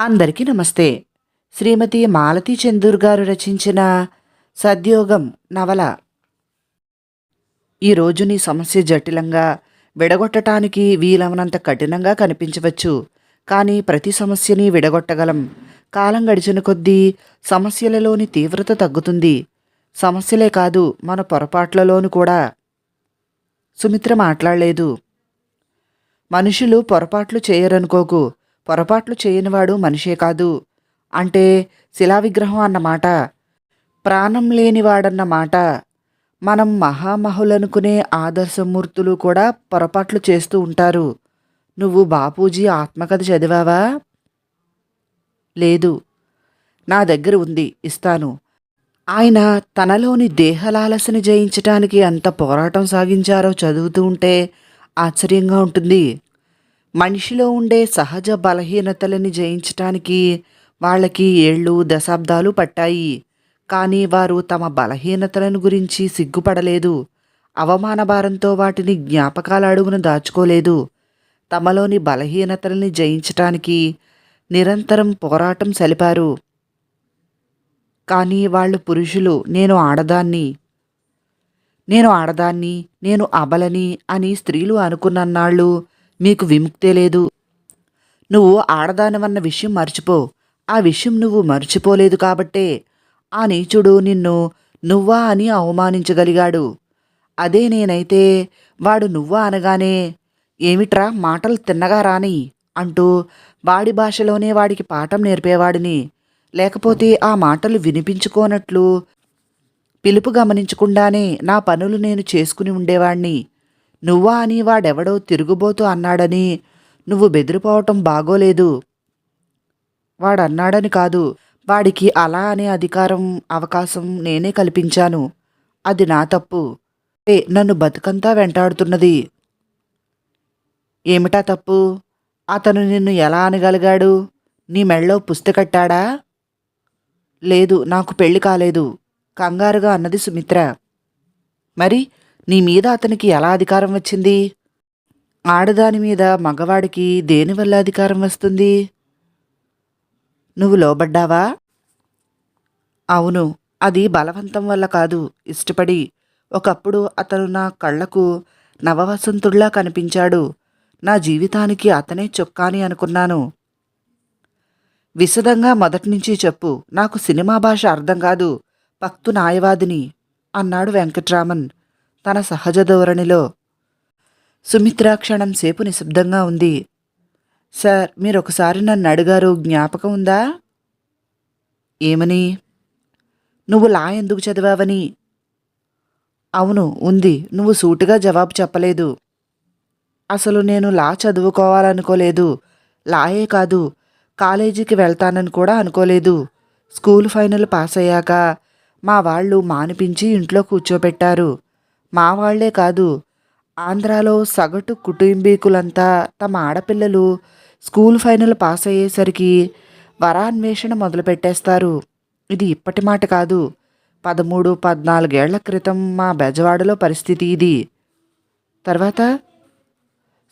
అందరికీ నమస్తే. శ్రీమతి మాలతీ చందూర్ గారు రచించిన సద్యోగం నవల. ఈరోజు నీ సమస్య జటిలంగా విడగొట్టడానికి వీలవనంత కఠినంగా కనిపించవచ్చు. కానీ ప్రతి సమస్యని విడగొట్టగలం. కాలం గడిచిన కొద్దీ సమస్యలలోని తీవ్రత తగ్గుతుంది. సమస్యలే కాదు మన పొరపాట్లలోనూ కూడా. సుమిత్ర మాట్లాడలేదు. మనుషులు పొరపాట్లు చేయరనుకోకు. పొరపాట్లు చేయనివాడు మనిషే కాదు. అంటే శిలా విగ్రహం అన్నమాట ప్రాణం లేనివాడన్న మాట మనం మహామహులనుకునే ఆదర్శమూర్తులు కూడా పొరపాట్లు చేస్తూ ఉంటారు. నువ్వు బాపూజీ ఆత్మకథ చదివావా? లేదు. నా దగ్గర ఉంది ఇస్తాను. ఆయన తనలోని దేహలాలసని జయించటానికి ఎంత పోరాటం సాగించారో చదువుతూ ఉంటే ఆశ్చర్యంగా ఉంటుంది. మనిషిలో ఉండే సహజ బలహీనతలని జయించటానికి వాళ్ళకి ఏళ్ళు దశాబ్దాలు పట్టాయి. కానీ వారు తమ బలహీనతలను గురించి సిగ్గుపడలేదు. అవమాన భారంతో వాటిని జ్ఞాపకాల అడుగున దాచుకోలేదు. తమలోని బలహీనతలని జయించటానికి నిరంతరం పోరాటం సలిపారు. కానీ వాళ్ళు పురుషులు నేను ఆడదాన్ని. నేను ఆడదాన్ని నేను అబలని అని స్త్రీలు అనుకున్నన్నాళ్ళు మీకు విముక్తే లేదు. నువ్వు ఆడదానివన్న విషయం మర్చిపో. ఆ విషయం నువ్వు మర్చిపోలేదు కాబట్టే. ఆ నీచుడు నిన్ను నువ్వా అని అవమానించగలిగాడు. అదే నేనైతే వాడు నువ్వా అనగానే ఏమిట్రా మాటలు తిన్నగా రాని అంటూ వాడి భాషలోనే వాడికి పాఠం నేర్పేవాడిని. లేకపోతే ఆ మాటలు వినిపించుకోనట్లు పిలుపు గమనించకుండానే నా పనులు నేను చేసుకుని ఉండేవాణ్ణి. నువ్వా అని వాడెవడో తిరుగుబోతూ అన్నాడని నువ్వు బెదిరిపోవటం బాగోలేదు. వాడన్నాడని కాదు వాడికి అలా అనే అధికారం అవకాశం నేనే కల్పించాను. అది నా తప్పు. ఏ నన్ను బతుకంతా వెంటాడుతున్నది. ఏమిటా తప్పు? అతను నిన్ను ఎలా అనగలిగాడు? నీ మెళ్ళో పుస్తకట్టాడా లేదు నాకు పెళ్ళి కాలేదు. కంగారుగా అన్నది సుమిత్ర. మరి నీ మీద అతనికి ఎలా అధికారం వచ్చింది? ఆడదాని మీద మగవాడికి దేనివల్ల అధికారం వస్తుంది? నువ్వు లోబడ్డావా? అవును అది బలవంతం వల్ల కాదు. ఇష్టపడి ఒకప్పుడు అతను నా కళ్ళకు నవవసంతుడిలా కనిపించాడు. నా జీవితానికి అతనే చొక్కాని అనుకున్నాను. విశదంగా మొదటినుంచి చెప్పు. నాకు సినిమా భాష అర్థం కాదు. పక్తు న్యాయవాదిని అన్నాడు వెంకట్రామన్. తన సహజ ధోరణిలో సుమిత్ర క్షణం సేపు నిశ్శబ్దంగా ఉంది. సార్ మీరు ఒకసారి నన్ను అడిగారు జ్ఞాపకం ఉందా? ఏమని? నువ్వు లా ఎందుకు చదివావని? అవును ఉంది. నువ్వు సూటుగా జవాబు చెప్పలేదు. అసలు నేను లా చదువుకోవాలనుకోలేదు. లాయే కాదు. కాలేజీకి వెళ్తానని కూడా అనుకోలేదు. స్కూల్ ఫైనల్ పాస్ అయ్యాక మా వాళ్ళు మానిపించి ఇంట్లో కూర్చోబెట్టారు మా వాళ్ళే కాదు ఆంధ్రాలో సగటు కుటుంబీకులంతా తమ ఆడపిల్లలు స్కూల్ ఫైనల్ పాస్ అయ్యేసరికి వరాన్వేషణ మొదలుపెట్టేస్తారు. ఇది ఇప్పటి మాట కాదు. పదమూడు పద్నాలుగేళ్ళ క్రితం మా బెజవాడలో పరిస్థితి ఇది. తర్వాత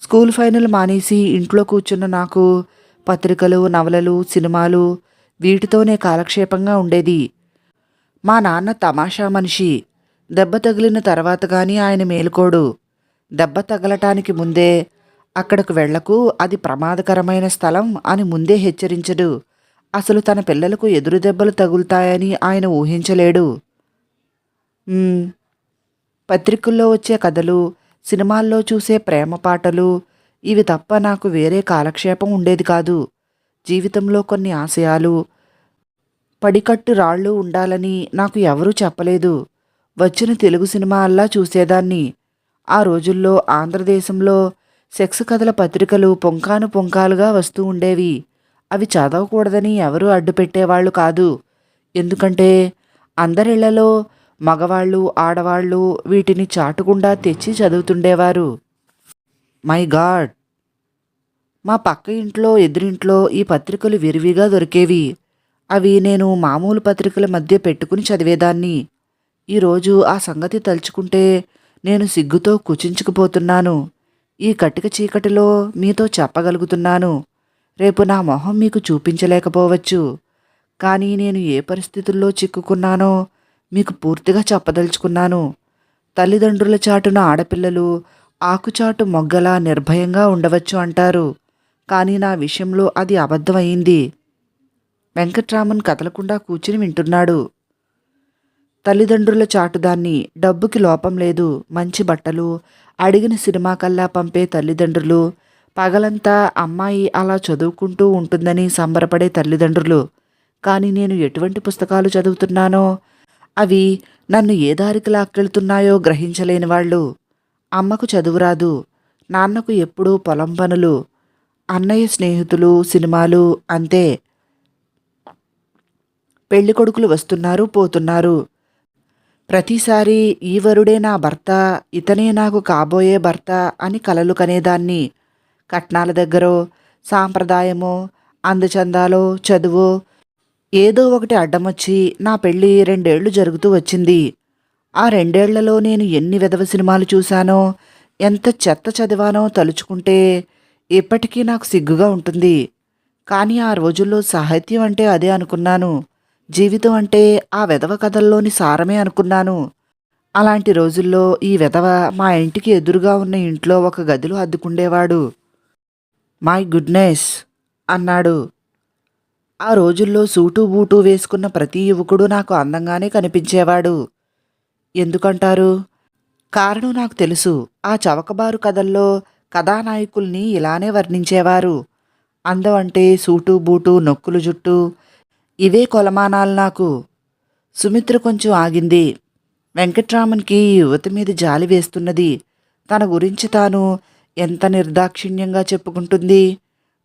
స్కూల్ ఫైనల్ మానేసి ఇంట్లో కూర్చున్న నాకు పత్రికలు నవలలు సినిమాలు వీటితోనే కాలక్షేపంగా ఉండేది. మా నాన్న తమాషా మనిషి. దెబ్బ తగిలిన తర్వాత కానీ ఆయన మేలుకోడు. దెబ్బ తగలటానికి ముందే అక్కడకు వెళ్ళకు అది ప్రమాదకరమైన స్థలం అని ముందే హెచ్చరించడు. అసలు తన పిల్లలకు ఎదురు దెబ్బలు తగులుతాయని ఆయన ఊహించలేడు. పత్రికల్లో వచ్చే కథలు సినిమాల్లో చూసే ప్రేమ పాటలు ఇవి తప్ప నాకు వేరే కాలక్షేపం ఉండేది కాదు. జీవితంలో కొన్ని ఆశయాలు పడికట్టు రాళ్ళు ఉండాలని నాకు ఎవరూ చెప్పలేదు. వచ్చిన తెలుగు సినిమాల్లా చూసేదాన్ని. ఆ రోజుల్లో ఆంధ్రదేశంలో సెక్స్ కథల పత్రికలు పొంకాను పొంకాలుగా వస్తూ ఉండేవి. అవి చదవకూడదని ఎవరూ అడ్డుపెట్టేవాళ్ళు కాదు. ఎందుకంటే అందరిళ్ళలో మగవాళ్ళు ఆడవాళ్ళు వీటిని చాటుకుండా తెచ్చి చదువుతుండేవారు. My God! మా పక్క ఇంట్లో ఎదురింట్లో ఈ పత్రికలు విరివిగా దొరికేవి. అవి నేను మామూలు పత్రికల మధ్య పెట్టుకుని చదివేదాన్ని. ఈరోజు ఆ సంగతి తలుచుకుంటే నేను సిగ్గుతో కుచించుకుపోతున్నాను. ఈ కటిక చీకటిలో మీతో చెప్పగలుగుతున్నాను. రేపు నా మొహం మీకు చూపించలేకపోవచ్చు. కానీ నేను ఏ పరిస్థితుల్లో చిక్కుకున్నానో మీకు పూర్తిగా చెప్పదలుచుకున్నాను. తల్లిదండ్రుల చాటున ఆడపిల్లలు ఆకుచాటు మొగ్గలా నిర్భయంగా ఉండవచ్చు అంటారు. కానీ నా విషయంలో అది అబద్ధమైంది. వెంకట్రామన్ కదలకుండా కూర్చుని వింటున్నాడు. తల్లిదండ్రుల చాటుదాన్ని డబ్బుకి లోపం లేదు మంచి బట్టలు అడిగిన సినిమా కల్లా పంపే తల్లిదండ్రులు పగలంతా అమ్మాయి అలా చదువుకుంటూ ఉంటుందని సంబరపడే తల్లిదండ్రులు. కానీ నేను ఎటువంటి పుస్తకాలు చదువుతున్నానో? అవి నన్ను ఏ దారికి లాక్కెళ్తున్నాయో గ్రహించలేని వాళ్ళు. అమ్మకు చదువురాదు నాన్నకు ఎప్పుడూ పొలం పనులు అన్నయ్య స్నేహితులు సినిమాలు అంతే. పెళ్ళి కొడుకులు వస్తున్నారు పోతున్నారు. ప్రతిసారి ఈ వరుడే నా భర్త ఇతనే నాకు కాబోయే భర్త అని కలలు కనేదాన్ని. కట్నాల దగ్గరో సాంప్రదాయమో అందచందాలో చదువో ఏదో ఒకటి అడ్డమొచ్చి నా పెళ్ళి రెండేళ్ళు జరుగుతూ వచ్చింది. ఆ రెండేళ్ళలో నేను ఎన్ని విధవ సినిమాలు చూశానో ఎంత చెత్త చదివానో తలుచుకుంటే ఇప్పటికీ నాకు సిగ్గుగా ఉంటుంది. కానీ ఆ రోజుల్లో సాహిత్యం అంటే అదే అనుకున్నాను. జీవితం అంటే ఆ వెధవ కథల్లోని సారమే అనుకున్నాను. అలాంటి రోజుల్లో ఈ వెధవ మా ఇంటికి ఎదురుగా ఉన్న ఇంట్లో ఒక గదిలో అద్దుకుండేవాడు. మై గుడ్నెస్ అన్నాడు. ఆ రోజుల్లో సూటు బూటు వేసుకున్న ప్రతి యువకుడు నాకు అందంగానే కనిపించేవాడు. ఎందుకంటారు? కారణం నాకు తెలుసు. ఆ చవకబారు కథల్లో కథానాయకుల్ని ఇలానే వర్ణించేవారు. అందం అంటే సూటు బూటు నొక్కులు జుట్టు ఇవే కొలమానాలు నాకు. సుమిత్ర కొంచెం ఆగింది. వెంకట్రామన్కి ఈ యువతి మీద జాలి వేస్తున్నది. తన గురించి తాను ఎంత నిర్దాక్షిణ్యంగా చెప్పుకుంటుంది?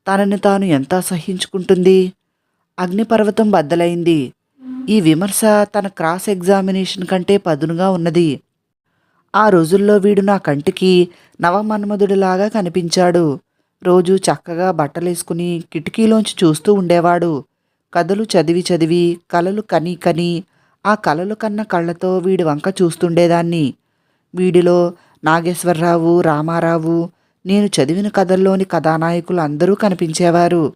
తనని తాను ఎంత అసహించుకుంటుంది అగ్నిపర్వతం బద్దలైంది. ఈ విమర్శ తన క్రాస్ ఎగ్జామినేషన్ కంటే పదునుగా ఉన్నది. ఆ రోజుల్లో వీడు నా కంటికి నవమన్మధుడిలాగా కనిపించాడు. రోజు చక్కగా బట్టలేసుకుని కిటికీలోంచి చూస్తూ ఉండేవాడు. కథలు చదివి చదివి కలలు కని కని ఆ కలలు కన్న కళ్ళతో వీడి వంక చూస్తుండేదాన్ని. వీడిలో నాగేశ్వరరావు రామారావు నేను చదివిన కథల్లోని కథానాయకులు అందరూ కనిపించేవారు.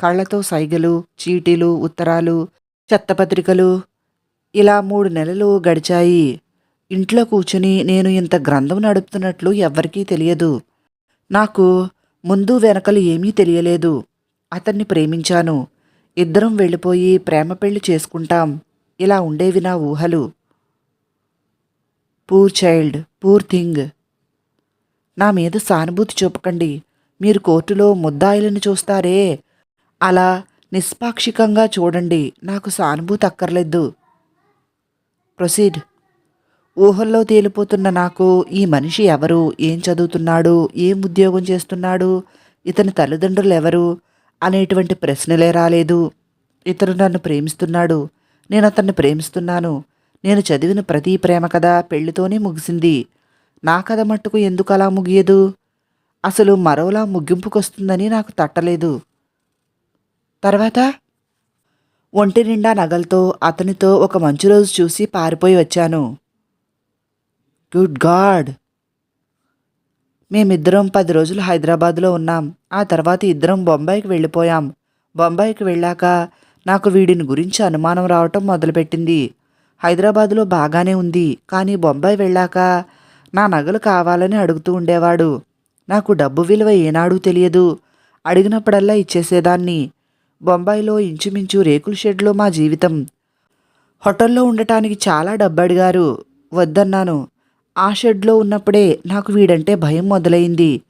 కళ్ళతో సైగలు చీటీలు ఉత్తరాలు చెత్తపత్రికలు ఇలా మూడు నెలలు గడిచాయి. ఇంట్లో కూర్చుని నేను ఇంత గ్రంథం నడుపుతున్నట్లు ఎవ్వరికీ తెలియదు. నాకు ముందు వెనకలు ఏమీ తెలియలేదు. అతన్ని ప్రేమించాను. ఇద్దరం వెళ్ళిపోయి ప్రేమ పెళ్ళి చేసుకుంటాం. ఇలా ఉండేవి నా ఊహలు. పూర్ చైల్డ్ పూర్ థింగ్ నా మీద సానుభూతి చూపకండి. మీరు కోర్టులో ముద్దాయిలను చూస్తారే. అలా నిష్పాక్షికంగా చూడండి. నాకు సానుభూతి అక్కర్లేదు. ప్రొసీడ్ ఊహల్లో తేలిపోతున్న నాకు ఈ మనిషి ఎవరు? ఏం చదువుతున్నాడు? ఏం ఉద్యోగం చేస్తున్నాడు? ఇతని తల్లిదండ్రులు ఎవరు? అనేటువంటి ప్రశ్నలే రాలేదు. ఇతరుడు నన్ను ప్రేమిస్తున్నాడు. నేను అతన్ని ప్రేమిస్తున్నాను. నేను చదివిన ప్రతి ప్రేమ కథ పెళ్ళితోనే ముగిసింది. నా కథ మట్టుకు ఎందుకు అలా ముగియదు? అసలు మరోలా ముగింపుకొస్తుందని నాకు తట్టలేదు. తర్వాత ఒంటి నిండా నగలతో అతనితో ఒక మంచి రోజు చూసి పారిపోయి వచ్చాను. Good god! మేమిద్దరం పది రోజులు హైదరాబాద్లో ఉన్నాం. ఆ తర్వాత ఇద్దరం బొంబాయికి వెళ్ళిపోయాం. బొంబాయికి వెళ్ళాక నాకు వీడిని గురించి అనుమానం రావటం మొదలుపెట్టింది. హైదరాబాదులో బాగానే ఉంది. కానీ బొంబాయి వెళ్ళాక నా నగలు కావాలని అడుగుతూ ఉండేవాడు. నాకు డబ్బు విలువ ఏనాడూ తెలియదు. అడిగినప్పుడల్లా ఇచ్చేసేదాన్ని. బొంబాయిలో ఇంచుమించు రేకుల షెడ్లో మా జీవితం. హోటల్లో ఉండటానికి చాలా డబ్బు అడిగారు. వద్దన్నాను. ఆ షెడ్లో ఉన్నప్పుడే నాకు వీడంటే భయం మొదలైంది.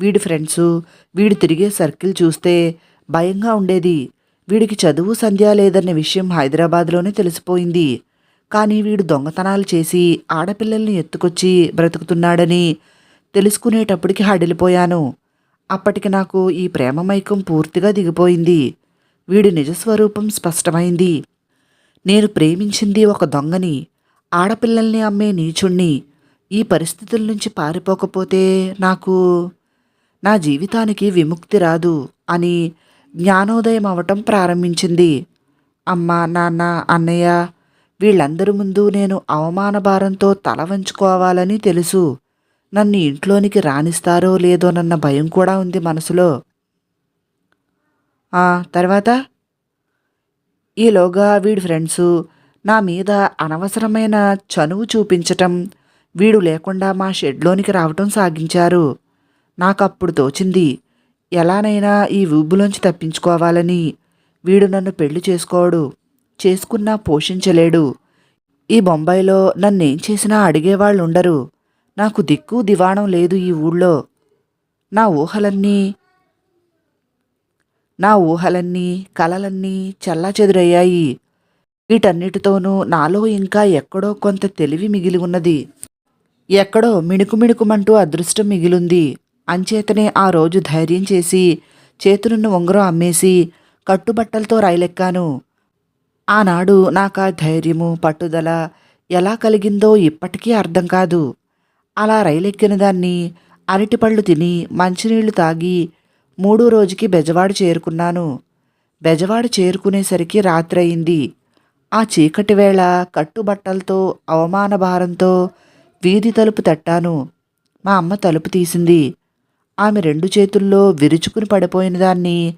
వీడి ఫ్రెండ్స్ వీడు తిరిగే సర్కిల్ చూస్తే భయంగా ఉండేది. వీడికి చదువు సంధ్య లేదన్న విషయం హైదరాబాద్లోనే తెలిసిపోయింది. కానీ వీడు దొంగతనాలు చేసి ఆడపిల్లల్ని ఎత్తుకొచ్చి బ్రతుకుతున్నాడని తెలుసుకునేటప్పటికి హడిలిపోయాను. అప్పటికి నాకు ఈ ప్రేమ మైకం పూర్తిగా దిగిపోయింది. వీడి నిజస్వరూపం స్పష్టమైంది. నేను ప్రేమించింది ఒక దొంగని ఆడపిల్లల్ని అమ్మే నీచుణ్ణి ఈ పరిస్థితుల నుంచి పారిపోకపోతే నాకు నా జీవితానికి విముక్తి రాదు అని జ్ఞానోదయం అవటం ప్రారంభించింది. అమ్మ నాన్న అన్నయ్య వీళ్ళందరి ముందు నేను అవమాన భారంతో తల వంచుకోవాలని తెలుసు. నన్ను ఇంట్లోనికి రానిస్తారో లేదోనన్న భయం కూడా ఉంది మనసులో. ఆ తర్వాత? ఈలోగా వీడి ఫ్రెండ్స్ నా మీద అనవసరమైన చనువు చూపించటం వీడు లేకుండా మా షెడ్లోనికి రావటం సాగించారు. నాకప్పుడు తోచింది ఎలానైనా ఈ ఊబులోంచి తప్పించుకోవాలని. వీడు నన్ను పెళ్ళి చేసుకోడు చేసుకున్నా పోషించలేడు. ఈ బొంబాయిలో నన్నేం చేసినా అడిగేవాళ్ళు ఉండరు నాకు దిక్కు దివాణం లేదు ఈ ఊళ్ళో. నా ఊహలన్నీ నా ఊహలన్నీ కలలన్నీ చల్లాచెదురయ్యాయి. వీటన్నిటితోనూ నాలో ఇంకా ఎక్కడో కొంత తెలివి మిగిలి ఉన్నది. ఎక్కడో మిణుకు మిణుకుమంటూ అదృష్టం మిగిలుంది. అంచేతనే ఆ రోజు ధైర్యం చేసి చేతులున్న ఉంగరం అమ్మేసి కట్టుబట్టలతో రైలెక్కాను. ఆనాడు నాకు ఆ ధైర్యము పట్టుదల ఎలా కలిగిందో ఇప్పటికీ అర్థం కాదు. అలా రైలెక్కిన దాన్ని అరటిపళ్ళు తిని మంచినీళ్ళు తాగి మూడో రోజుకి బెజవాడ చేరుకున్నాను. బెజవాడ చేరుకునేసరికి రాత్రి అయింది ఆ చీకటి వేళ కట్టుబట్టలతో అవమాన భారంతో వీధి తలుపు తట్టాను. మా అమ్మ తలుపు తీసింది. ఆమె రెండు చేతుల్లో విరుచుకుని పడిపోయిన దాన్ని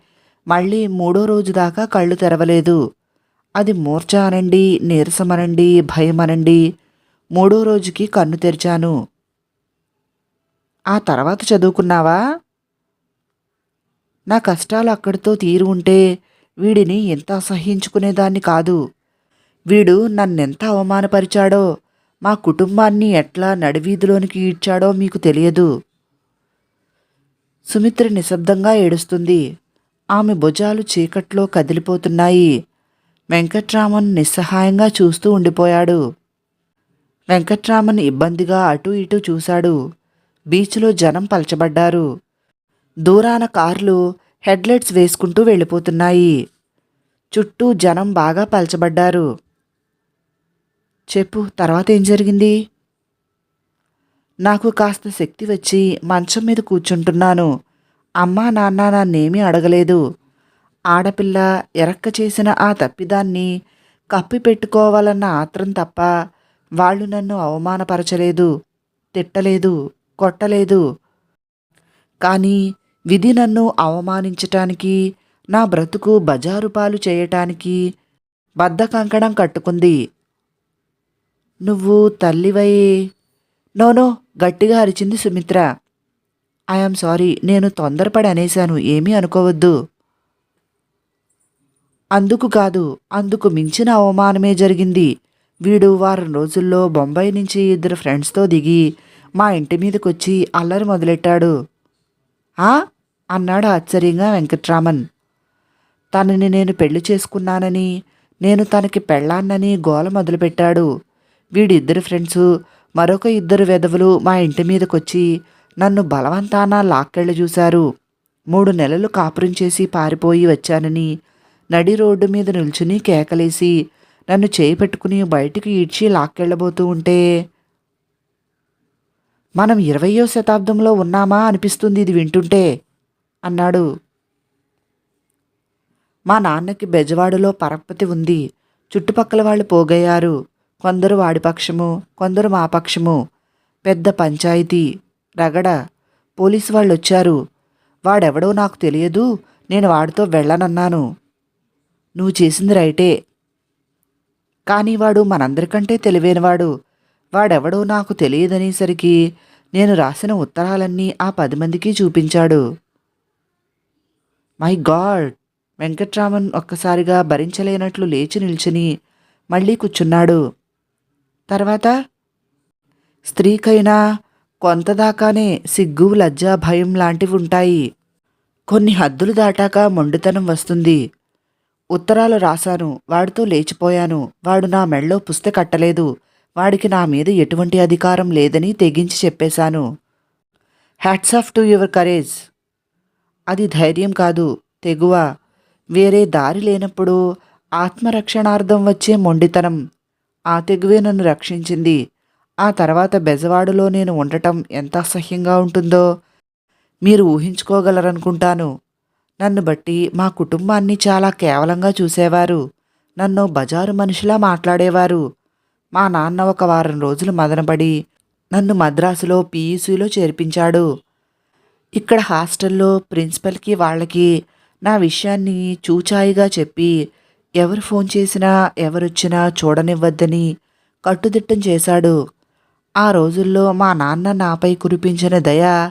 మళ్ళీ మూడో రోజు దాకా కళ్ళు తెరవలేదు. అది మూర్ఛ అనండి నీరసమనండి భయమనండి. మూడో రోజుకి కన్ను తెరిచాను. ఆ తర్వాత చదువుకున్నావా? నా కష్టాలు అక్కడితో తీరు ఉంటే వీడిని ఎంత అసహ్యించుకునేదాన్ని కాదు. వీడు నన్నెంత అవమానపరిచాడో మా కుటుంబాన్ని ఎట్లా నడివీధిలోనికి ఈడ్చాడో మీకు తెలియదు. సుమిత్ర నిశ్శబ్దంగా ఏడుస్తుంది. ఆమె భుజాలు చీకట్లో కదిలిపోతున్నాయి. వెంకట్రామన్ నిస్సహాయంగా చూస్తూ ఉండిపోయాడు. వెంకట్రామన్ ఇబ్బందిగా అటూ ఇటూ చూశాడు. బీచ్లో జనం పలచబడ్డారు. దూరాన కార్లు హెడ్లైట్స్ వేసుకుంటూ వెళ్ళిపోతున్నాయి. చుట్టూ జనం బాగా పలచబడ్డారు. చెప్పు తర్వాత ఏం జరిగింది? నాకు కాస్త శక్తి వచ్చి మంచం మీద కూర్చుంటున్నాను. అమ్మా నాన్న నన్నేమీ అడగలేదు. ఆడపిల్ల ఎరక్క చేసిన ఆ తప్పిదాన్ని కప్పి పెట్టుకోవాలన్న ఆత్రం తప్ప వాళ్ళు నన్ను అవమానపరచలేదు తిట్టలేదు కొట్టలేదు. కానీ విధి నన్ను అవమానించటానికి నా బ్రతుకు బజారు పాలు చేయటానికి బద్ద కంకణం కట్టుకుంది. నువ్వు తల్లివై. నోనో గట్టిగా అరిచింది సుమిత్ర. ఐఎమ్ సారీ నేను తొందరపడి అనేశాను ఏమీ అనుకోవద్దు. అందుకు కాదు అందుకు మించిన అవమానమే జరిగింది. వీడు వారం రోజుల్లో బొంబాయి నుంచి ఇద్దరు ఫ్రెండ్స్తో దిగి మా ఇంటి మీదకొచ్చి అల్లరి మొదలెట్టాడు. ఆ? అన్నాడు ఆశ్చర్యంగా వెంకట్రామన్. తనని నేను పెళ్ళి చేసుకున్నానని నేను తనకి పెళ్ళాన్నని గోల మొదలుపెట్టాడు. వీడిద్దరు ఫ్రెండ్స్ మరొక ఇద్దరు వెధవులు మా ఇంటి మీదకొచ్చి నన్ను బలవంతాన లాక్కెళ్ళ చూశారు. మూడు నెలలు కాపురం చేసి పారిపోయి వచ్చానని నడి రోడ్డు మీద నిల్చుని కేకలేసి నన్ను చేయి పెట్టుకుని బయటికి ఈడ్చి లాక్కెళ్ళబోతూ ఉంటే మనం ఇరవయో శతాబ్దంలో ఉన్నామా అనిపిస్తుంది ఇది వింటుంటే అన్నాడు. మా నాన్నకి బెజవాడలో పరపతి ఉంది. చుట్టుపక్కల వాళ్ళు పోగయ్యారు. కొందరు వాడి పక్షము కొందరు మా పక్షము. పెద్ద పంచాయతీ రగడ. పోలీసు వాళ్ళు వచ్చారు వాడెవడో నాకు తెలియదు. నేను వాడితో వెళ్ళనన్నాను. నువ్వు చేసింది రైటే. కానీ వాడు మనందరికంటే తెలివైనవాడు. వాడెవడో నాకు తెలియదనేసరికి నేను రాసిన ఉత్తరాలన్నీ ఆ పది మందికి చూపించాడు. My God! వెంకట్రామన్ ఒక్కసారిగా భరించలేనట్లు లేచి నిల్చుని మళ్ళీ కూర్చున్నాడు. తర్వాత స్త్రీకైనా కొంతదాకానే సిగ్గు లజ్జ భయం లాంటివి ఉంటాయి. కొన్ని హద్దులు దాటాక మొండితనం వస్తుంది. ఉత్తరాలు రాశాను వాడితో లేచిపోయాను. వాడు నా మెళ్ళో పుస్తె కట్టలేదు. వాడికి నా మీద ఎటువంటి అధికారం లేదని తెగించి చెప్పేశాను. Hats off to your courage అది ధైర్యం కాదు తెగువ. వేరే దారి లేనప్పుడు ఆత్మరక్షణార్థం వచ్చే మొండితనం. ఆ తెగువే నన్ను రక్షించింది. ఆ తర్వాత బెజవాడలో నేను ఉండటం ఎంత అసహ్యంగా ఉంటుందో మీరు ఊహించుకోగలరనుకుంటాను. నన్ను బట్టి మా కుటుంబాన్ని చాలా కేవలంగా చూసేవారు. నన్ను బజారు మనిషిలా మాట్లాడేవారు. మా నాన్న ఒక వారం రోజులు మదనపడి నన్ను మద్రాసులో పీయూసీలో చేర్పించాడు. ఇక్కడ హాస్టల్లో ప్రిన్సిపల్కి వాళ్ళకి నా విషయాన్ని చూచాయిగా చెప్పి ఎవరు ఫోన్ చేసినా ఎవరొచ్చినా చూడనివ్వద్దని కట్టుదిట్టం చేశాడు. ఆ రోజుల్లో మా నాన్న నాపై కురిపించిన దయ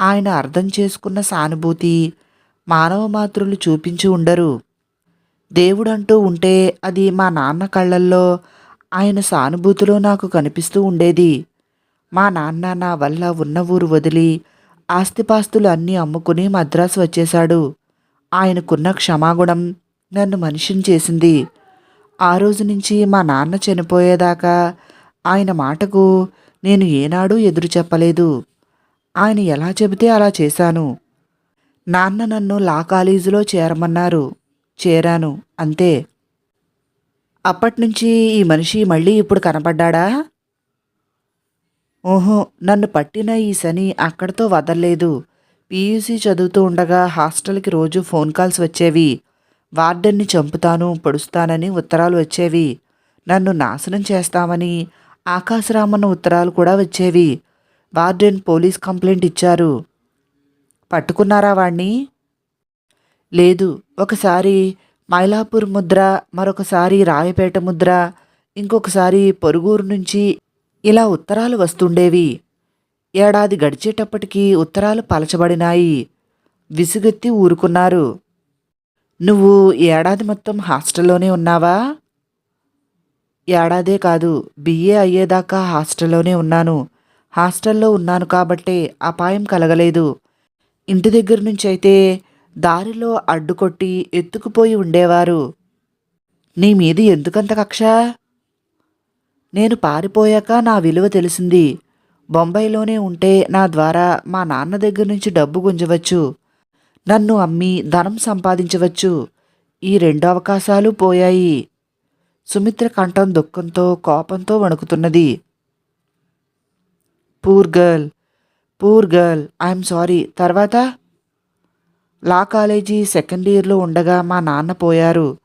ఆయన అర్థం చేసుకున్న సానుభూతి మానవ మాతృలు చూపించి ఉండరు. దేవుడంటూ ఉంటే అది మా నాన్న కళ్ళల్లో ఆయన సానుభూతిలో నాకు కనిపిస్తూ ఉండేది. మా నాన్న నా వల్ల ఉన్న ఊరు వదిలి ఆస్తిపాస్తులు అన్నీ అమ్ముకుని మద్రాసు వచ్చేశాడు. ఆయనకున్న క్షమాగుణం నన్ను మనిషిని చేసింది. ఆ రోజు నుంచి మా నాన్న చనిపోయేదాకా ఆయన మాటకు నేను ఏనాడూ ఎదురు చెప్పలేదు. ఆయన ఎలా చెబితే అలా చేశాను. నాన్న నన్ను లా కాలేజీలో చేరమన్నారు. చేరాను అంతే. అప్పట్నుంచి ఈ మనిషి మళ్ళీ ఇప్పుడు కనపడ్డాడా? ఓహో నన్ను పట్టిన ఈ శని అక్కడితో వదల్లేదు. పీయూసీ చదువుతూ ఉండగా హాస్టల్కి రోజు ఫోన్ కాల్స్ వచ్చేవి. వార్డెన్ని చంపుతాను పొడుస్తానని ఉత్తరాలు వచ్చేవి. నన్ను నాశనం చేస్తామని ఆకాశరామన్న ఉత్తరాలు కూడా వచ్చేవి. వార్డెన్ పోలీస్ కంప్లైంట్ ఇచ్చారు. పట్టుకున్నారా వాణ్ణి? లేదు. ఒకసారి మైలాపూర్ ముద్ర మరొకసారి రాయపేట ముద్ర ఇంకొకసారి పొరుగురు నుంచి ఇలా ఉత్తరాలు వస్తుండేవి. ఏడాది గడిచేటప్పటికీ ఉత్తరాలు పలచబడినాయి. విసుగెత్తి ఊరుకున్నారు. నువ్వు ఏడాది మొత్తం హాస్టల్లోనే ఉన్నావా? ఏడాదే కాదు బిఏ అయ్యేదాకా హాస్టల్లోనే ఉన్నాను. హాస్టల్లో ఉన్నాను కాబట్టే అపాయం కలగలేదు. ఇంటి దగ్గర నుంచి అయితే దారిలో అడ్డుకొట్టి ఎత్తుకుపోయి ఉండేవారు. నీ మీద ఎందుకంత కక్ష? నేను పారిపోయాక నా విలువ తెలిసింది. బొంబాయిలోనే ఉంటే నా ద్వారా మా నాన్న దగ్గర నుంచి డబ్బు గుంజవచ్చు. నన్ను అమ్మి ధనం సంపాదించవచ్చు. ఈ రెండు అవకాశాలు పోయాయి. సుమిత్ర కంఠం దుఃఖంతో కోపంతో వణుకుతున్నది. Poor girl poor girl I'm sorry. తర్వాత? లా కాలేజీ సెకండ్ ఇయర్లో ఉండగా మా నాన్న పోయారు.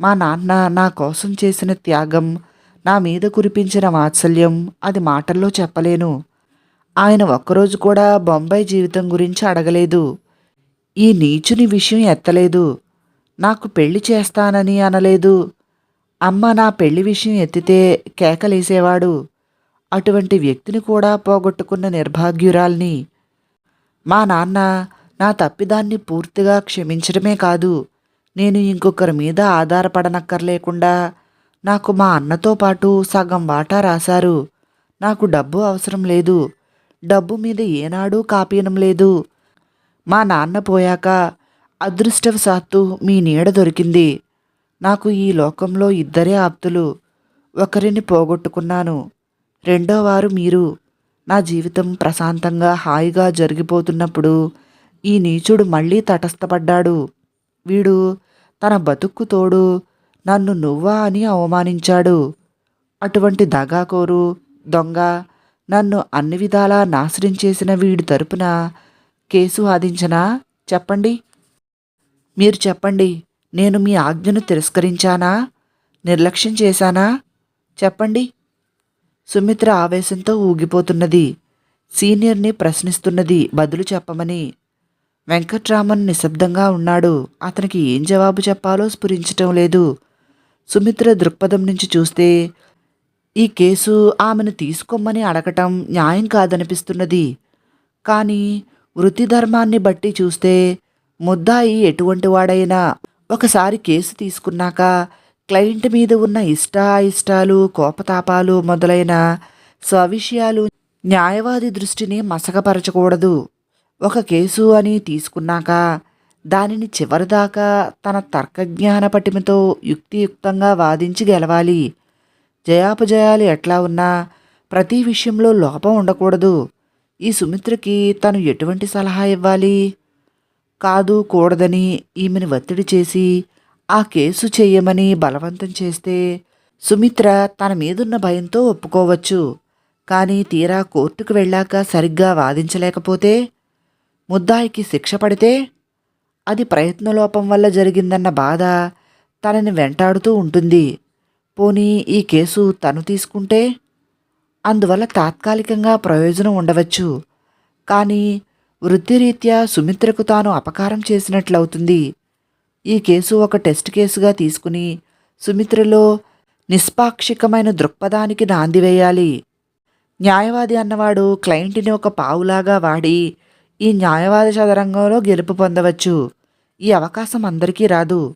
మా నాన్న నా కోసం చేసిన త్యాగం నా మీద కురిపించిన వాత్సల్యం అది మాటల్లో చెప్పలేను. ఆయన ఒక్కరోజు కూడా బొంబాయి జీవితం గురించి అడగలేదు. ఈ నీచుని విషయం ఎత్తలేదు. నాకు పెళ్ళి చేస్తానని అనలేదు. అమ్మ నా పెళ్ళి విషయం ఎత్తితే కేకలేసేవాడు. అటువంటి వ్యక్తిని కూడా పోగొట్టుకున్న నిర్భాగ్యురాల్ని. మా నాన్న నా తప్పిదాన్ని పూర్తిగా క్షమించడమే కాదు నేను ఇంకొకరి మీద ఆధారపడనక్కర్లేకుండా నాకు మా అన్నతో పాటు సగం వాటా రాశారు. నాకు డబ్బు అవసరం లేదు. డబ్బు మీద ఏనాడూ కాపీయడం లేదు. మా నాన్న పోయాక అదృష్టవశాత్తు మీ నీడ దొరికింది. నాకు ఈ లోకంలో ఇద్దరే ఆప్తులు. ఒకరిని పోగొట్టుకున్నాను. రెండో వారు మీరు. నా జీవితం ప్రశాంతంగా హాయిగా జరిగిపోతున్నప్పుడు ఈ నీచుడు మళ్ళీ తటస్థపడ్డాడు. వీడు తన బతుక్కు తోడు నన్ను నువ్వా అని అవమానించాడు. అటువంటి దగాకోరు దొంగ నన్ను అన్ని విధాలా నాశనం చేసిన వీడి తరపున కేసు వాదించనా చెప్పండి. మీరు చెప్పండి. నేను మీ ఆజ్ఞను తిరస్కరించానా? నిర్లక్ష్యం చేశానా? చెప్పండి. సుమిత్ర ఆవేశంతో ఊగిపోతున్నది. సీనియర్ని ప్రశ్నిస్తున్నది బదులు చెప్పమని. వెంకట్రామన్ నిశ్శబ్దంగా ఉన్నాడు. అతనికి ఏం జవాబు చెప్పాలో స్ఫురించటం లేదు. సుమిత్ర దృక్పథం నుంచి చూస్తే ఈ కేసు ఆమెను తీసుకోమని అడగటం న్యాయం కాదనిపిస్తున్నది. కానీ వృత్తి ధర్మాన్ని బట్టి చూస్తే ముద్దాయి ఎటువంటి వాడైనా ఒకసారి కేసు తీసుకున్నాక క్లయింట్ మీద ఉన్న ఇష్టాయిష్టాలు కోపతాపాలు మొదలైన స్వవిషయాలు న్యాయవాది దృష్టిని మసకపరచకూడదు. ఒక కేసు అని తీసుకున్నాక దానిని చివరిదాకా తన తర్కజ్ఞాన పటిమతో యుక్తియుక్తంగా వాదించి గెలవాలి. జయాపజయాలు ఎట్లా ఉన్నా ప్రతి విషయంలో లోపం ఉండకూడదు. ఈ సుమిత్రకి తను ఎటువంటి సలహా ఇవ్వాలి? కాదు కూడదని ఈమెను ఒత్తిడి చేసి ఆ కేసు చేయమని బలవంతం చేస్తే సుమిత్ర తన మీదున్న భయంతో ఒప్పుకోవచ్చు. కానీ తీరా కోర్టుకు వెళ్ళాక సరిగ్గా వాదించలేకపోతే ముద్దాయికి శిక్ష పడితే అది ప్రయత్నలోపం వల్ల జరిగిందన్న బాధ తనని వెంటాడుతూ ఉంటుంది. పోనీ ఈ కేసు తను తీసుకుంటే అందువల్ల తాత్కాలికంగా ప్రయోజనం ఉండవచ్చు. కానీ వృత్తిరీత్యా సుమిత్రకు తాను అపకారం చేసినట్లవుతుంది. ఈ కేసు ఒక టెస్ట్ కేసుగా తీసుకుని సుమిత్రలో నిష్పాక్షికమైన దృక్పథానికి నాంది వేయాలి. న్యాయవాది అన్నవాడు క్లయింట్ని ఒక పావులాగా వాడి ఈ న్యాయవాద చదరంగంలో గెలుపు పొందవచ్చు. ఈ అవకాశం అందరికీ రాదు.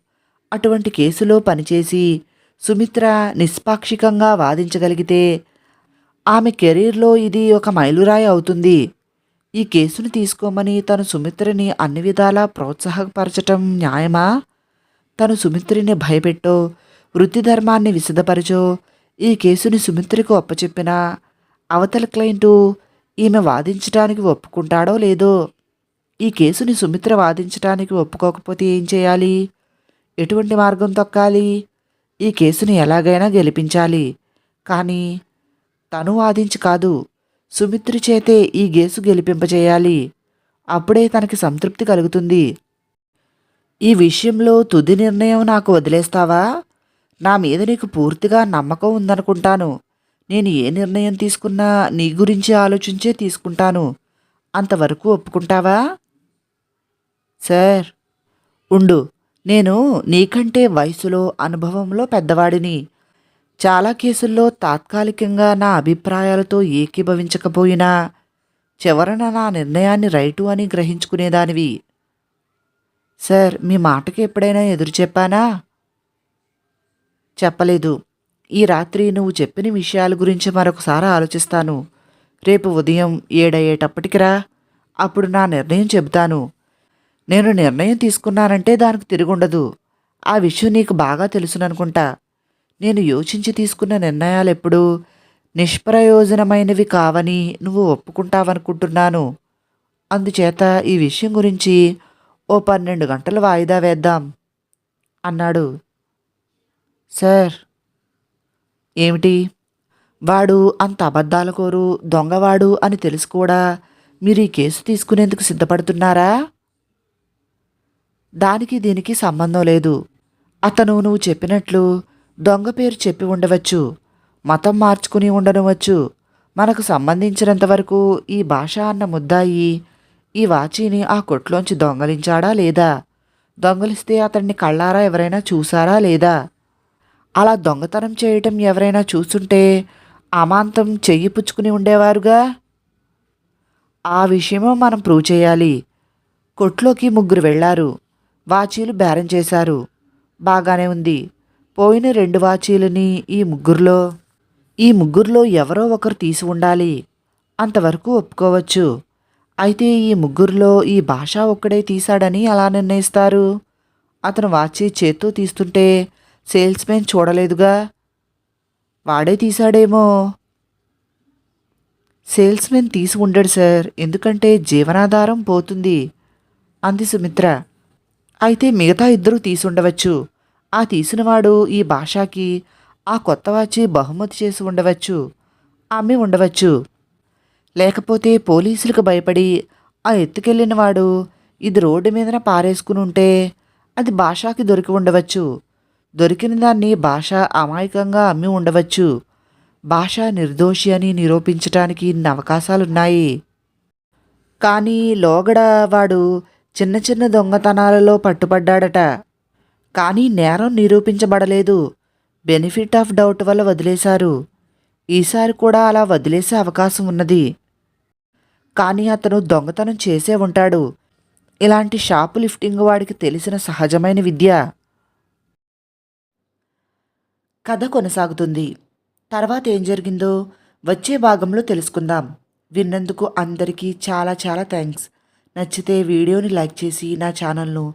అటువంటి కేసులో పనిచేసి సుమిత్ర నిష్పాక్షికంగా వాదించగలిగితే ఆమె కెరీర్లో ఇది ఒక మైలురాయి అవుతుంది. ఈ కేసును తీసుకోమని తను సుమిత్రని అన్ని విధాలా ప్రోత్సాహపరచటం న్యాయమా? తను సుమిత్రిని భయపెట్టో వృత్తి ధర్మాన్ని విశదపరచో ఈ కేసుని సుమిత్రికి అప్పచెప్పినా అవతల క్లయింటు ఈమె వాదించడానికి ఒప్పుకుంటాడో లేదో? ఈ కేసుని సుమిత్ర వాదించడానికి ఒప్పుకోకపోతే ఏం చేయాలి? ఎటువంటి మార్గం తొక్కాలి? ఈ కేసుని ఎలాగైనా గెలిపించాలి. కానీ తను వాదించి కాదు సుమిత్రి చేతే ఈ గేసు గెలిపింపజేయాలి. అప్పుడే తనకి సంతృప్తి కలుగుతుంది. ఈ విషయంలో తుది నిర్ణయం నాకు వదిలేస్తావా? నా మీద నీకు పూర్తిగా నమ్మకం ఉందనుకుంటాను. నేను ఏ నిర్ణయం తీసుకున్నా నీ గురించి ఆలోచించే తీసుకుంటాను. అంతవరకు ఒప్పుకుంటావా? సార్ ఉండు. నేను నీకంటే వయసులో అనుభవంలో పెద్దవాడిని. చాలా కేసుల్లో తాత్కాలికంగా నా అభిప్రాయాలతో ఏకీభవించకపోయినా చివరన నా నిర్ణయాన్ని రైటు అని గ్రహించుకునేదానివి. సార్ మీ మాటకి ఎప్పుడైనా ఎదురు చెప్పానా? చెప్పలేదు. ఈ రాత్రి నువ్వు చెప్పిన విషయాల గురించి మరొకసారి ఆలోచిస్తాను. రేపు ఉదయం ఏడయ్యేటప్పటికిరా అప్పుడు నా నిర్ణయం చెబుతాను. నేను నిర్ణయం తీసుకున్నానంటే దానికి తిరుగుండదు. ఆ విషయం నీకు బాగా తెలుసుననుకుంటా. నేను యోచించి తీసుకున్న నిర్ణయాలు ఎప్పుడు నిష్ప్రయోజనమైనవి కావని నువ్వు ఒప్పుకుంటావనుకుంటున్నాను. అందుచేత ఈ విషయం గురించి ఓ పన్నెండు గంటలు వాయిదా వేద్దాం అన్నాడు. సార్! ఏమిటి? వాడు అంత అబద్ధాల కోరు దొంగవాడు అని తెలుసు కూడా మీరు ఈ కేసు తీసుకునేందుకు సిద్ధపడుతున్నారా? దానికి దీనికి సంబంధం లేదు. అతను నువ్వు చెప్పినట్లు దొంగ పేరు చెప్పి ఉండవచ్చు మతం మార్చుకుని ఉండనవచ్చు మనకు సంబంధించినంతవరకు ఈ భాష అన్న ముద్దాయి ఈ వాచీని ఆ కొట్లోంచి దొంగలించాడా లేదా? దొంగలిస్తే అతన్ని కళ్ళారా ఎవరైనా చూసారా లేదా? అలా దొంగతనం చేయటం ఎవరైనా చూస్తుంటే అమాంతం చెయ్యి పుచ్చుకుని ఉండేవారుగా? ఆ విషయమో మనం ప్రూవ్ చేయాలి. కొట్లోకి ముగ్గురు వెళ్ళారు వాచీలు బేరం చేశారు. బాగానే ఉంది. పోయిన రెండు వాచీలని ఈ ముగ్గురులో. ఈ ముగ్గురులో ఎవరో ఒకరు తీసి ఉండాలి. అంతవరకు ఒప్పుకోవచ్చు. అయితే ఈ ముగ్గురులో ఈ భాష ఒక్కడే తీశాడని అలా నిర్ణయిస్తారు? అతను వాచి చేత్తో తీస్తుంటే సేల్స్మెన్ చూడలేదుగా. వాడే తీశాడేమో. సేల్స్మెన్ తీసి ఉండడు సార్. ఎందుకంటే జీవనాధారం పోతుంది. అంది సుమిత్ర. అయితే మిగతా ఇద్దరు తీసుండవచ్చు ఆ తీసినవాడు ఈ భాషకి ఆ కొత్త వాచి బహుమతి చేసి ఉండవచ్చు అమ్మి ఉండవచ్చు. లేకపోతే పోలీసులకు భయపడి ఆ ఎత్తుకెళ్ళినవాడు ఇది రోడ్డు మీదన పారేసుకుని ఉంటే అది భాషకి దొరికి ఉండవచ్చు. దొరికిన దాన్ని భాష అమాయకంగా అమ్మి ఉండవచ్చు. భాష నిర్దోషి అని నిరూపించటానికి ఇన్ని అవకాశాలున్నాయి. కానీ లోగడ వాడు చిన్న చిన్న దొంగతనాలలో పట్టుబడ్డాడట. కానీ నేరం నిరూపించబడలేదు. బెనిఫిట్ ఆఫ్ డౌట్ వల్ల వదిలేశారు. ఈసారి కూడా అలా వదిలేసే అవకాశం ఉన్నది. కానీ అతను దొంగతనం చేసే ఉంటాడు. ఇలాంటి షాపు లిఫ్టింగ్ వాడికి తెలిసిన సహజమైన విద్య. కథ కొనసాగుతుంది. తర్వాత ఏం జరిగిందో వచ్చే భాగంలో తెలుసుకుందాం. విన్నందుకు అందరికీ చాలా చాలా థ్యాంక్స్. నచ్చితే వీడియోని లైక్ చేసి నా ఛానల్ను